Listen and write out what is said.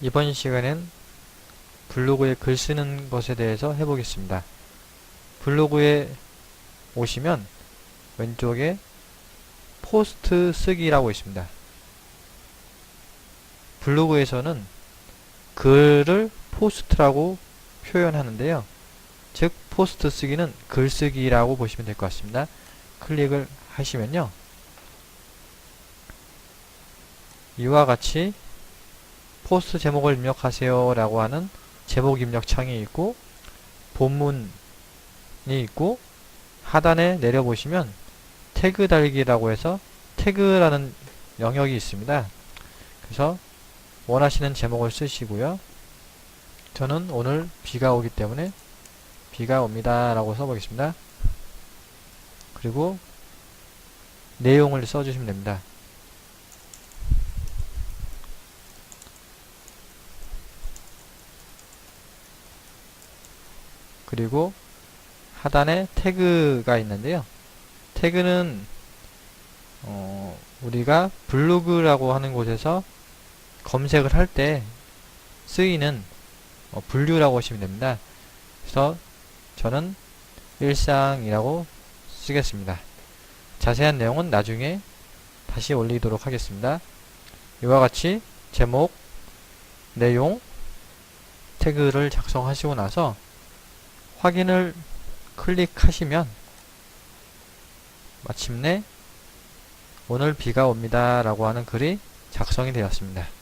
이번 시간엔 블로그에 글 쓰는 것에 대해서 해보겠습니다. 블로그에 오시면 왼쪽에 포스트 쓰기라고 있습니다. 블로그에서는 글을 포스트라고 표현하는데요. 즉 포스트 쓰기는 글쓰기라고 보시면 될 것 같습니다. 클릭을 하시면요. 이와 같이 포스트 제목을 입력하세요 라고 하는 제목 입력 창이 있고 본문이 있고 하단에 내려보시면 태그 달기라고 해서 태그라는 영역이 있습니다. 그래서 원하시는 제목을 쓰시고요. 저는 오늘 비가 오기 때문에 비가 옵니다 라고 써보겠습니다. 그리고 내용을 써주시면 됩니다. 그리고 하단에 태그가 있는데요. 태그는 어, 우리가 블로그라고 하는 곳에서 검색을 할 때 쓰이는 어, 분류라고 하시면 됩니다. 그래서 저는 일상이라고 쓰겠습니다. 자세한 내용은 나중에 다시 올리도록 하겠습니다. 이와 같이 제목, 내용, 태그를 작성하시고 나서 확인을 클릭하시면 마침내 오늘 비가 옵니다 라고 하는 글이 작성이 되었습니다.